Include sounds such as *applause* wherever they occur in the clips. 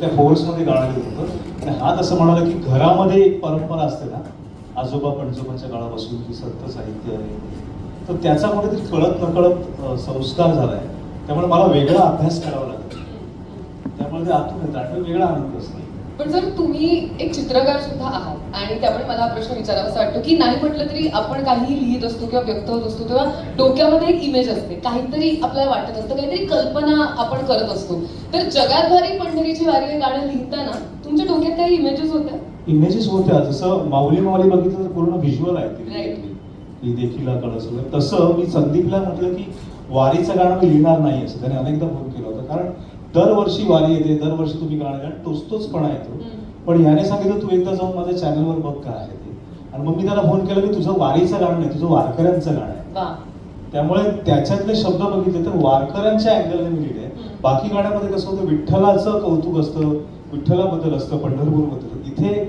त्या फोर्समध्ये गाणं होतं. आणि हा तसं म्हणाला की घरामध्ये एक परंपरा असते ना आजोबा पणजोबांच्या काळापासून की संत साहित्य आहे तर त्याचा कुठेतरी कळत नकळत संस्कार संस्कार झालाय. त्यामुळे मला वेगळा अभ्यास करावा लागतो. त्यामुळे ते आतून येतं. आणि वेगळा आनंद असतो. पण जर तुम्ही एक चित्रकार सुद्धा आहात आणि त्यामुळे मला हा प्रश्न विचारावासा वाटतो की नाही म्हटलं तरी आपण काही लिहित असतो किंवा व्यक्त होत असतो तेव्हा डोक्यामध्ये एक इमेज असते. काहीतरी आपल्याला वाटत असतं काहीतरी कल्पना आपण करत असतो. तर जगात भारी पंढरीची वारी हे गाणं लिहिताना तुमच्या डोक्यात काही इमेजेस होत्या? इमेजेस होत्या. जसं माऊली माऊली बघितलं तर पूर्ण व्हिज्युअल आहे ती. देखील तसं मी संदीपला म्हटलं की वारीचं गाणं मी लिहिणार नाही असं. त्याने अनेकदा फोन केला होता. कारण दरवर्षी वारी येते दरवर्षी तुम्ही गाणं गाणं तोच तोचपणा येतो. पण ह्याने सांगितलं तू एकदा जाऊन माझ्या चॅनलवर बघ काय आहे ते. आणि मग मी त्याला फोन केला की तुझं वारीचं गाणं नाही तुझं वारकऱ्यांचं गाणं आहे. त्यामुळे त्याच्यातले शब्द बघितले तर वारकऱ्यांच्या अँगलने मी लिहिले. बाकी गाण्यामध्ये कसं होतं विठ्ठलाचं कौतुक असतं विठ्ठलाबद्दल असतं पंढरपूरबद्दल. इथे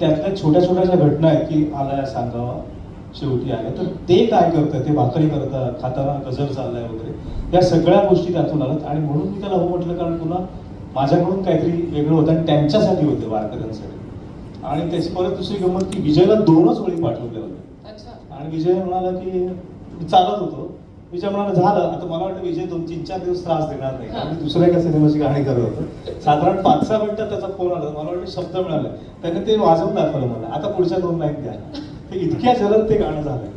त्यातल्या छोट्या छोट्या ज्या घटना आहेत की आलाय सांगावा शेवटी आल्या. तर ते काय करतात? ते भाकरी करतात खाताना गजर चाललाय वगैरे. या सगळ्या गोष्टी त्यातून आल्यात. आणि म्हणून मी त्याला हो म्हटलं कारण तुला माझ्याकडून काहीतरी वेगळं होतं आणि त्यांच्यासाठी होते वारकऱ्यांसाठी. आणि त्याची परत दुसरी गंमत की विजयला दोनच वेळी पाठवले होते. आणि विजय म्हणाला की चालत होतो. विजय म्हणाला झालं. आता मला वाटतं विजय दोन तीन चार दिवस त्रास देणार नाही. कारण दुसऱ्या एका सिनेमाची गाणी करत होतो. साधारण पाच सहा मिनिटात त्याचा फोन आला. मला वाटतं शब्द मिळाले. त्याने ते वाजवून दाखवलं मला. आता पुढच्या दोन लाईन द्या. ते इतक्या जलद ते गाणं झालं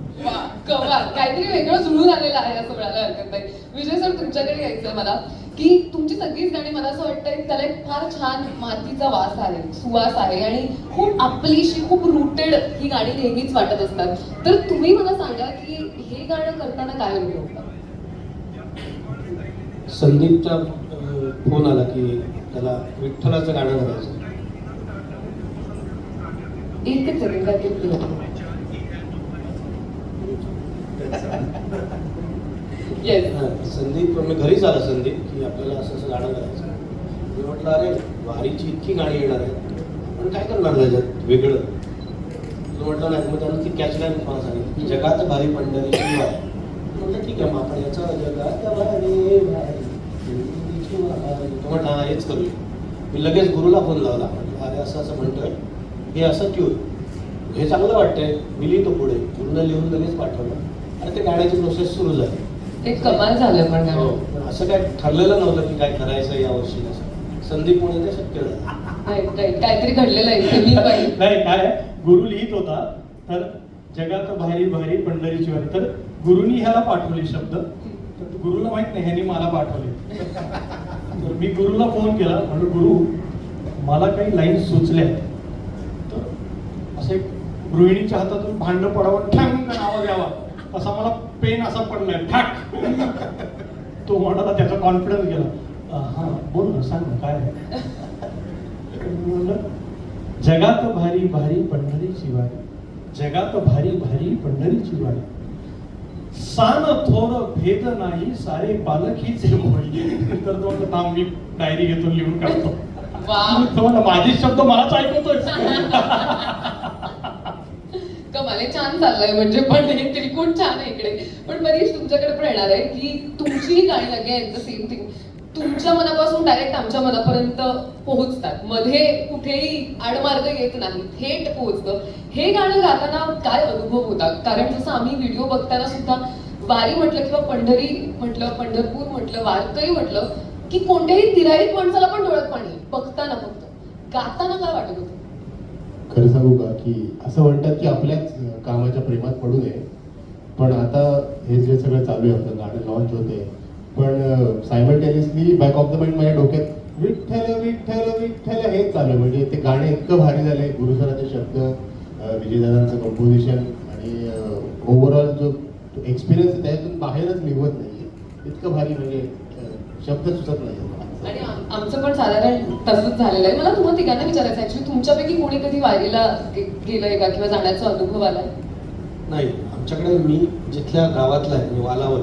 कमाल. काहीतरी वेगळं जुळून आलेलं आहे असं म्हणायला हरकत नाही. विजय सर तुमच्याकडे यायचं मला की तुमची सगळीच गाणी मला असं वाटतंय त्याला एक फार छान मातीचा वास आहे सुवास आहे आणि खूप आपलीशी खूप रुटेड ही गाणी नेहमीच वाटत असतात. तर तुम्ही मला सांगा की हे गाणं करताना काय होता? संदीपचा फोन आला की त्याला विठ्ठलाचं गाणं करायचं एकच सेकंड संदीप मी घरीच आला संदीप की आपल्याला असं असं गाणं करायचं मी म्हटलं अरे वारीची इतकी गाणी येणार आहेत. पण काय करणार त्याच्यात? वेगळं. तो म्हटलं नाही मग त्यानं ती कॅचलाईन मला सांगितली. की जगात भारी पंढरीची वारी. म्हटलं ठीक आहे मग आपण याचं जगात भारी. तो म्हटला "हा, हेच करूया. मी लगेच गुरुला फोन लावला. म्हटलं अरे असं असं म्हणतोय. हे असं ट्यून हे चांगलं वाटतंय. मी लिहितो पुढे. पूर्ण लिहून लगेच पाठवलं. आणि ते गाण्याची प्रोसेस सुरू झाली. एक कमाल झालं पण हो, पण असं काय ठरलेलं नव्हतं की काय करायचं या वर्षी. असं संदीपमुळे ते शक्य झालं. काहीतरी घडलेलं आहे मी *laughs* नाही काय गुरु लिहित होता तर जगात भारी भारी पंढरीची वारी तर गुरुनी ह्याला पाठवले शब्द. तर गुरुला माहीत नाही ह्यानी मला पाठवले. तर मी गुरुला फोन केला म्हणलं गुरु मला काही लाईन सुचल्या तर असे गृहिणीच्या हातातून भांडं पडावं ठँग आवाज यावा असा मला पेन असा पडलाय. ठाक. तो म्हणाला त्याचा कॉन्फिडन्स गेला. "अं, हा बोल ना सांग ना काय आहे?" मी म्हणलं, जगात भारी भारी पंढरीची वारी जगात भारी भारी पंढरीची वारी सान थोर भेद नाही सारे मोडी तर तो म्हणलं, थांब मी डायरी घेतो लिहून काढतो. वा तो म्हणला, माझे शब्द मलाच ऐकवतोय कमाले छान चाललंय म्हणजे पण हे त्रिकोण छान आहे इकडे. पण बरीच तुमच्याकडे पण येणार आहे की तुमचीही गाणी लागेल द सेम थिंग तुमच्या मनापासून डायरेक्ट आमच्या मनापर्यंत पोहोचतात. मध्ये कुठेही आडमार्ग येत नाही थेट पोहोचतं. हे गाणं गाताना काय अनुभव होता? कारण जसं आम्ही व्हिडिओ बघताना सुद्धा वारी म्हटलं किंवा पंढरी म्हटलं पंढरपूर म्हटलं वारकरी म्हटलं की कोणत्याही तिराईत माणसाला पण डोळ्यात पाणी बघताना फक्त. गाताना काय वाटत होतं? खरं सांगू की असं म्हणतात की आपल्याच कामाच्या प्रेमात पडू नये. पण आता हे जे सगळं चालू आहे आपलं गाणं लॉन्च होते. पण simultaneously back of the mind माझ्या डोक्यात विठ्ठल विठ्ठल विठ्ठल हेच चालू आहे. म्हणजे ते गाणं इतकं भारी झाले गुरुसराचे शब्द विजयदादांचं कंपोजिशन आणि ओव्हरऑल जो एक्सपिरियन्स त्याच्यातून त्यातून बाहेरच निघत नाही इतकं भारी म्हणजे शब्द सुचत नाही आणि आम- आमचं पण साधारण तसंच झालेलं आहे. मला तुम्हाला तिघांना विचारायचं ऍक्च्युली तुमच्यापैकी कोणी कधी वारीला गेलंय का? किंवा जाण्याचा अनुभव आलाय? नाही. आमच्याकडे मी जिथल्या गावातला आहे म्हणजे वालावल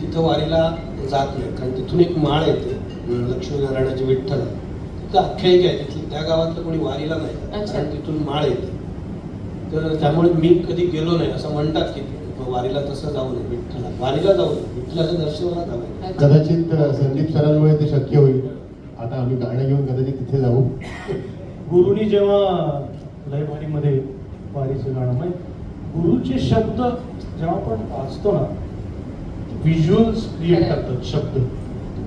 तिथं वारीला जात नाही. कारण तिथून एक माळ येते. लक्ष्मीनारायणाची विठ्ठल. आहे. तिथं आख्यायिका आहे. तिथली त्या गावातलं कोणी वारीला नाही. कारण तिथून माळ येते. तर त्यामुळे मी कधी गेलो नाही. असं म्हणतात की वारीला तसं जाऊ नये विठ्ठला वारीला जाऊ नये विठ्ठलाच्या दर्शनाला जाऊ. कदाचित संदीप सरांमुळे ते शक्य होईल. आता आम्ही गाणं घेऊन कदाचित तिथे जाऊ. गुरुनी जेव्हा लयभारीमध्ये वारीचं गाणं म्हणजे गुरुचे शब्द जेव्हा आपण वाचतो ना व्हिज्युअल्स क्रिएट करतात शब्द.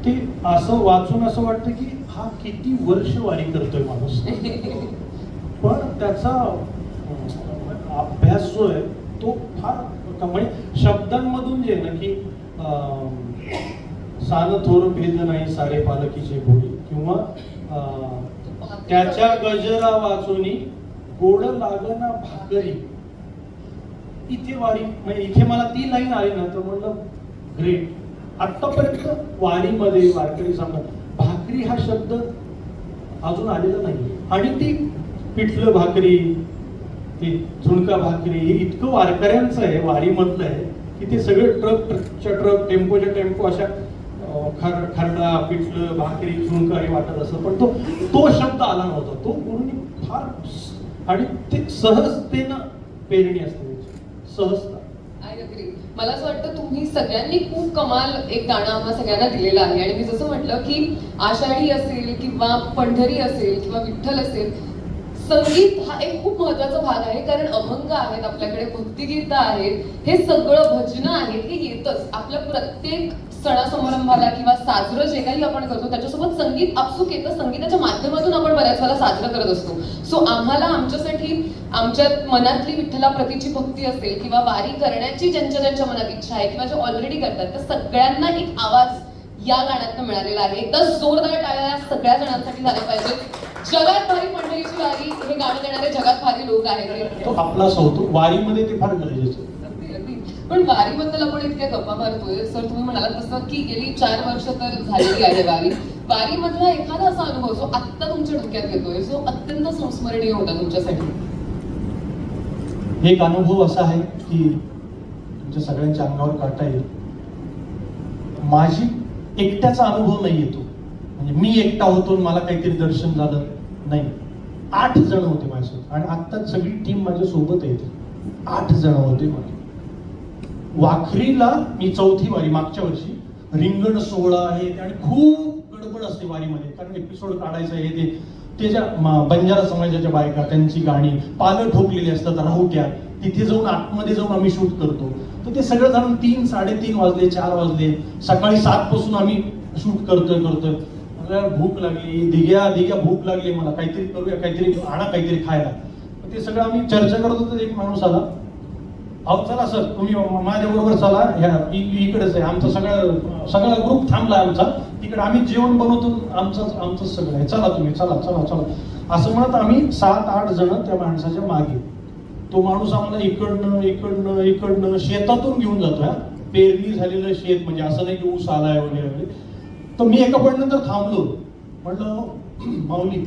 ते असं वाचून असं वाटतं की हा किती वर्ष वारी करतोय माणूस. *laughs* पण त्याचा अभ्यास जो आहे तो फार म्हणजे शब्दांमधून जे ना की सान थोर भेद नाही सारे पालकीचे भोळी किंवा त्याच्या गजरा वाचुनी गोड लागना भाकरी. इथे वारी म्हणजे इथे मला ती लाईन आली ना तर म्हणलं ग्रेट. आतापर्यंत वारीमध्ये वारकरी सांगतात भाकरी हा शब्द अजून आलेला नाही आणि ती पिठलं भाकरी ती झुणका भाकरी हे इतकं वारकऱ्यांचं आहे वारीमधलं आहे की ते सगळे ट्रक ट्रकच्या ट्रक टेम्पोच्या टेम्पो अशा खर खरडा पिठलं भाकरी झुणका हे वाटत असं पण तो तो शब्द आला नव्हता. तो गुरुनी फार आणि ते सहजतेनं पेरणी असते. सहजता. मला असं वाटतं तुम्ही सगळ्यांनी खूप कमाल एक गाणं आम्हाला सगळ्यांना दिलेलं आहे. आणि मी जसं म्हटलं की आषाढी असेल किंवा पंढरी असेल किंवा विठ्ठल असेल संगीत हा एक खूप महत्त्वाचा भाग आहे कारण अभंग आहेत आपल्याकडे भक्तिगीत आहेत हे सगळं भजनं आहेत हे येतच. आपल्या प्रत्येक सणासमारंभाला किंवा साजरं जे काही आपण करतो त्याच्यासोबत संगीत आपसूक येतं. संगीताच्या माध्यमातून आपण बऱ्याच वेळा साजरं करत असतो. सो आम्हाला आमच्यासाठी आमच्या मनातली विठ्ठला प्रतीची भक्ती असेल किंवा वारी करण्याची ज्यांच्या ज्यांच्या मनात इच्छा आहे किंवा जे ऑलरेडी करतात त्या सगळ्यांना एक आवाज या गाण्यातनं मिळालेला आहे. एकदा जोरदार टाळ्या सगळ्या जणांसाठी झाल्या पाहिजेत. जगात भारी पंढरीची वारी हे गाणं देणारे जगात भारी लोक आहेत तो आपलाच होतो वारीमध्ये ते फार गरजेचं. पण वारीबद्दल आपण इतक्या गप्पा मारतोय. सर तुम्ही म्हणालात तसं की गेली चार वर्ष तर झालेली आहे वारी. वारीमधला एखादा असा अनुभव जो आत्ता तुमच्या डोक्यात येतोय जो अत्यंत संस्मरणीय होता तुमच्यासाठी. एक अनुभव असा आहे की तुमच्या सगळ्यांच्या अंगावर काढता येईल. माझी एकट्याचा अनुभव नाही येतो म्हणजे मी एकटा होतो मला काहीतरी दर्शन झालं. नाही. आठ जण होते माझ्यासोबत. आणि आत्ता सगळी टीम माझ्या सोबत येते आठ जण होते माझे. वाखरीला मी चौथी वारी मागच्या वर्षी. रिंगण सोहळा आहे. आणि खूप गडबड असते वारीमध्ये. कारण एपिसोड काढायचा आहे ते. त्याच्या बंजारा समाजाच्या बायका त्यांची गाणी पालं ठोकलेली असतात राहुट्या. तिथे जाऊन आतमध्ये जाऊन आम्ही शूट करतो. तर ते सगळं जाणून तीन साडेतीन वाजले चार वाजले. सकाळी सात पासून आम्ही शूट करतोय करतोय. मला भूक लागली दिग्या दिग्या भूक लागली मला काहीतरी करूया काहीतरी आणा काहीतरी खायला. ते सगळं आम्ही चर्चा करत होतो एक माणूस आला. अहो चला सर तुम्ही माझ्या बरोबर चला ह्या इकडेच आहे आमचा सगळा सगळा ग्रुप थांबला आमचा. तिकडे आम्ही जेवण बनवतो आमचं आमचं सगळं आहे. चला तुम्ही चला चला चला. असं म्हणत आम्ही सात आठ जण त्या माणसाच्या मागे. तो माणूस आम्हाला इकडनं इकडनं इकडनं शेतातून घेऊन जातो पेरणी झालेलं शेत म्हणजे असं नाही की ऊस आलाय वगैरे वगैरे. तर मी एका पॉईंटनंतर थांबलो. म्हटलं *clears throat* माऊली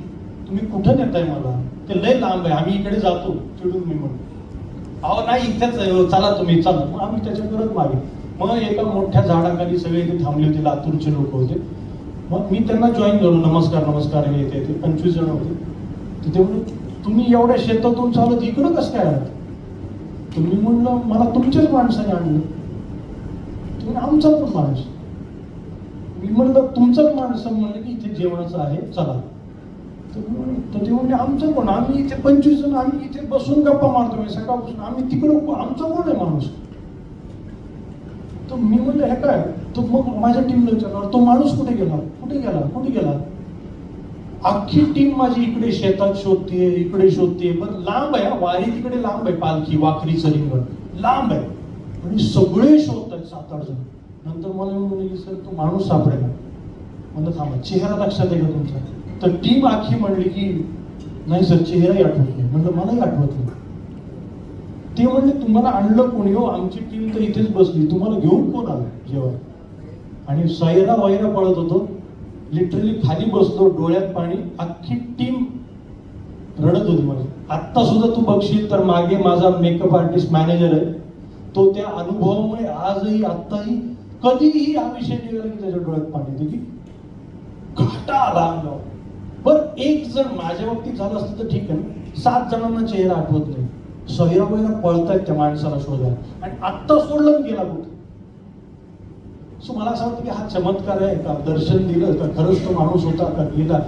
तुम्ही कुठं नेताय मला? ते लय लांब आहे आम्ही इकडे जातो चिडून मी म्हणतो अहो नाही इथेच हो, चला तुम्ही चला. मग आम्ही त्याच्या परत मागे. मग एका मोठ्या झाडाखाली सगळे इथे थांबले होते लातूरचे लोक होते. मग मी त्यांना जॉईन करू नमस्कार नमस्कार हे ते ते पंचवीस जण होते. तिथे म्हणून तुम्ही एवढ्या शेतातून चालत इकडं कसं काय आलात? तुम्ही म्हणलं मला तुमच्याच माणसाने आणलं. तुम्ही आमचा पण माणूस. मी म्हणलं तुमचंच माणसं म्हणलं की इथे जेवणाचं आहे चला. तर ते म्हणले आमचं कोण? आम्ही इथे पंचवीस जण आम्ही इथे बसून गप्पा मारतो मी सकाळपासून. आम्ही तिकडं आमचं कोण आहे माणूस? तर मी म्हणलं हे काय? तो मग माझ्या टीमला विचारणार तो माणूस कुठे गेला? कुठे गेला? कुठे गेला? अख्खी टीम माझी इकडे शेतात शोधते इकडे शोधते. पण लांब आहे वारी तिकडे लांब आहे पालखी वाखरीचं रिंगण लांब आहे. आणि सगळे शोधतात सात आठ जण. नंतर मला म्हणले की सर तो माणूस सापडेल. म्हणलं थांबा चेहरा लक्षात आहे का तुमचा? तर टीम आखी म्हणली की नाही सर चेहराही आठवत नाही. म्हणलं मलाही आठवत नाही. ते म्हणले तुम्हाला आणलं कोणी? हो आमची टीम तर इथेच बसली. तुम्हाला घेऊन कोण आलं जेव्हा? आणि सैरा वैरा पळत होतो. लिटरली खाली बसलो डोळ्यात पाणी. अख्खी टीम रडत होती माझी. आत्ता सुद्धा तू बघशील तर मागे माझा मेकअप आर्टिस्ट मॅनेजर आहे. तो त्या अनुभवामुळे आजही आत्ताही कधीही हा विषय निघाला की त्याच्या डोळ्यात पाणी येते. की घाटा आला अंगावर एक जण माझ्या बाबतीत झालं असतं तर ठीक आहे. सात जणांना चेहरा आठवत नाही. सैरा पळतायत त्या माणसाला शोधायला. आणि आत्ता सोडलं गेला कुठे? सो मला असं वाटतं की हा चमत्कार आहे का? दर्शन दिलं का? खरंच तो माणूस होता का? गेला?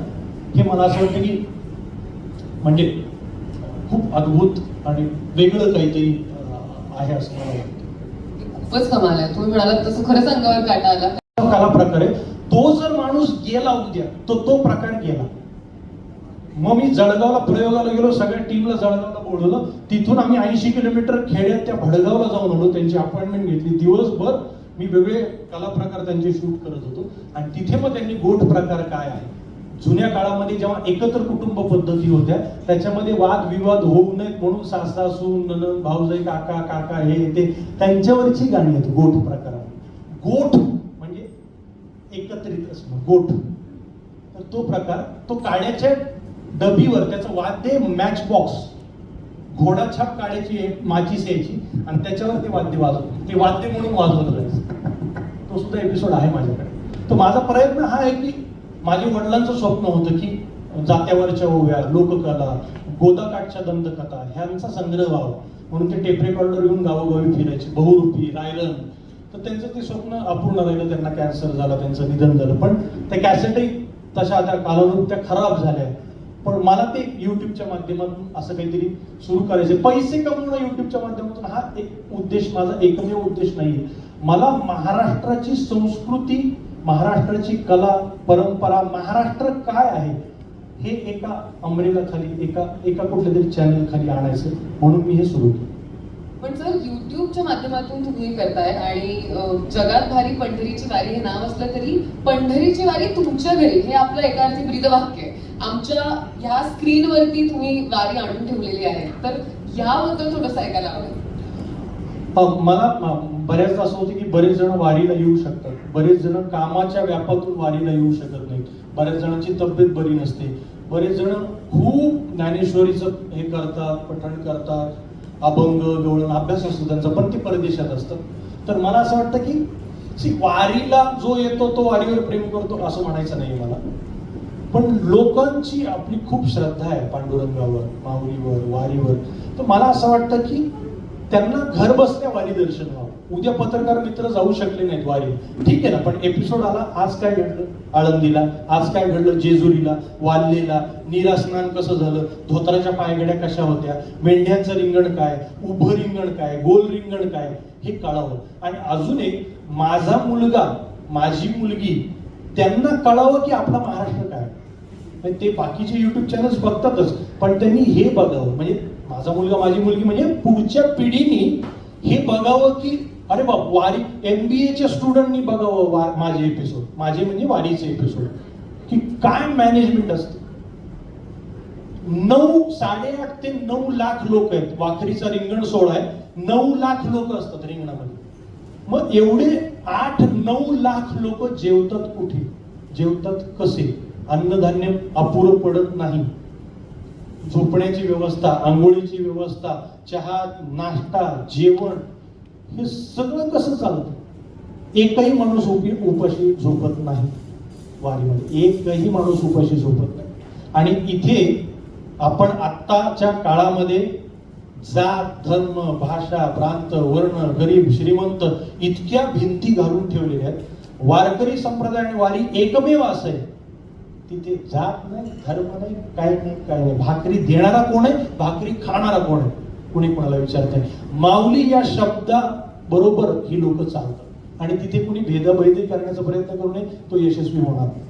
हे मला असं वाटतं की म्हणजे खूप अद्भुत आणि वेगळं काहीतरी आहे असं मला वाटतं. खूपच कमाल आहे. तुम्ही म्हणालात तसं खरंच अंगावर काटा आला कला प्रकारे तो जर माणूस गेला उद्या तो तो प्रकार गेला. मग मी जळगावला प्रयोगाला गेलो सगळ्या टीमला जळगावला बोलवलं. तिथून आम्ही ऐंशी किलोमीटर खेड्यात त्या भडगावला जाऊन आलो त्यांची अपॉइंटमेंट घेतली. दिवसभर मी वेगळे कला प्रकार त्यांचे शूट करत होतो. आणि तिथे मग त्यांनी गोठ प्रकार काय आहे? जुन्या काळामध्ये जेव्हा एकत्र कुटुंब पद्धती होत्या त्याच्यामध्ये वाद विवाद होऊ नयेत म्हणून सासा सून ननन भाऊजाई काका काका हे ते त्यांच्यावरची गाणी आहेत गोठ प्रकारामध्ये. गोठ म्हणजे एकत्रित असणं गोठ तर तो प्रकार तो काळ्याच्या डबीवर त्याचं वाद्य मॅच बॉक्स घोडाछाप काढायची एक माचीस यायची आणि त्याच्यावर ते वाद्य वाजवत ते वाद्य म्हणून वाजवत जायचं तो सुद्धा एपिसोड आहे माझ्याकडे. तर माझा प्रयत्न हा आहे की माझ्या वडिलांचं स्वप्न होतं की जात्यावरच्या ओव्या लोककला गोदाकाठच्या दंतकथा ह्यांचा संग्रह व्हावा. म्हणून ते टेप रेकॉर्डर घेऊन गावोगावी फिरायचे. बहुरूपी रायरन. तर त्यांचं ते स्वप्न अपूर्ण राहिलं. त्यांना कॅन्सर झाला त्यांचं निधन झालं. पण त्या कॅसेटही तशा आता कालानुरूप त्या खराब झाल्या. पण मला ते युट्यूबच्या माध्यमातून असं काहीतरी सुरू करायचं पैसे कमवणं युट्यूबच्या माध्यमातून हा एक उद्देश माझा एकमेव उद्देश नाही मला महाराष्ट्राची संस्कृती महाराष्ट्राची कला परंपरा महाराष्ट्र काय आहे हे एका अमरेला खाली एका एका कुठल्या तरी चॅनल खाली आणायचं म्हणून मी हे सुरू केलं. पण सर युट्यूबच्या माध्यमातून तुम्ही करताय आणि जगात भारी पंढरीची वारी हे नाव असलं तरी पंढरीची वारी तुमच्या घरी हे आपलं एका अर्थी ब्रीदवाक्य आहे. आमच्या ह्या स्क्रीनवरती तुम्ही वारी आणून ठेवलेली आहे. तर याबद्दल थोडंसं ऐकायला आवडेल. मला बऱ्याचदा असं होतं की बरेच जण वारीला येऊ शकतात. बरेच जण कामाच्या व्यापातून वारीला येऊ शकत नाहीत. बऱ्याच जणांची तब्येत बरी नसते. बरेच जण खूप ज्ञानेश्वरीचं हे करतात पठण करतात अभंग गवळण अभ्यास असतो त्यांचा पण ते परदेशात असतं तर मला असं वाटतं की सी वारीला जो येतो तो वारीवर प्रेम करतो असं म्हणायचं नाही मला. पण लोकांची आपली खूप श्रद्धा आहे पांडुरंगावर माऊलीवर वारीवर. तर मला असं वाटतं की त्यांना घर बसल्या वारी दर्शन व्हावं. उद्या पत्रकार मित्र जाऊ शकले नाहीत वारी. ठीक आहे ना पण एपिसोड आला आज काय घडलं? आळंदीला. आज काय घडलं? जेजुरीला. वाल्लेला. नीरा स्नान कसं झालं? धोत्राच्या पायगड्या कशा होत्या? मेंढ्यांचं रिंगण काय? उभं रिंगण काय? गोल रिंगण काय? हे कळावं. आणि अजून एक माझा मुलगा माझी मुलगी त्यांना कळावं की आपला महाराष्ट्र काय? ते बाकीचे युट्यूब चॅनल्स बघतातच पण त्यांनी हे बघावं. म्हणजे माझा मुलगा माझी मुलगी म्हणजे पुढच्या पिढीने हे बघावं की अरे बाप वारी एम बी एच्या स्टुडंटनी बघावं वा माझे एपिसोड माझे म्हणजे वारीचे एपिसोड की काय मॅनेजमेंट असते? नऊ साडेआठ ते नऊ लाख लोक आहेत. वाखरीचा रिंगण सोहळा आहे. नऊ लाख लोक असतात रिंगणामध्ये. मग एवढे आठ नऊ लाख लोक जेवतात कुठे? जेवतात कसे? अन्नधान्य अपुरं पडत नाही. झोपण्याची व्यवस्था आंघोळीची व्यवस्था चहा नाश्ता जेवण हे सगळं कसं चालतं? एकही माणूस उपी उपाशी झोपत नाही वारीमध्ये. एकही माणूस उपाशी झोपत नाही. आणि इथे आपण आत्ताच्या काळामध्ये जात धर्म भाषा प्रांत वर्ण गरीब श्रीमंत इतक्या भिंती घालून ठेवलेल्या आहेत. वारकरी संप्रदाय आणि वारी एकमेव असं आहे. तिथे जात नाही धर्म नाही काय नाही काय नाही. भाकरी देणारा कोण आहे? भाकरी खाणारा कोण आहे? कुणी कोणाला विचारत नाही. माऊली या शब्दा बरोबर ही लोक चालतात. आणि तिथे कुणी भेदभेदी करण्याचा प्रयत्न करू नये तो यशस्वी होणार नाही.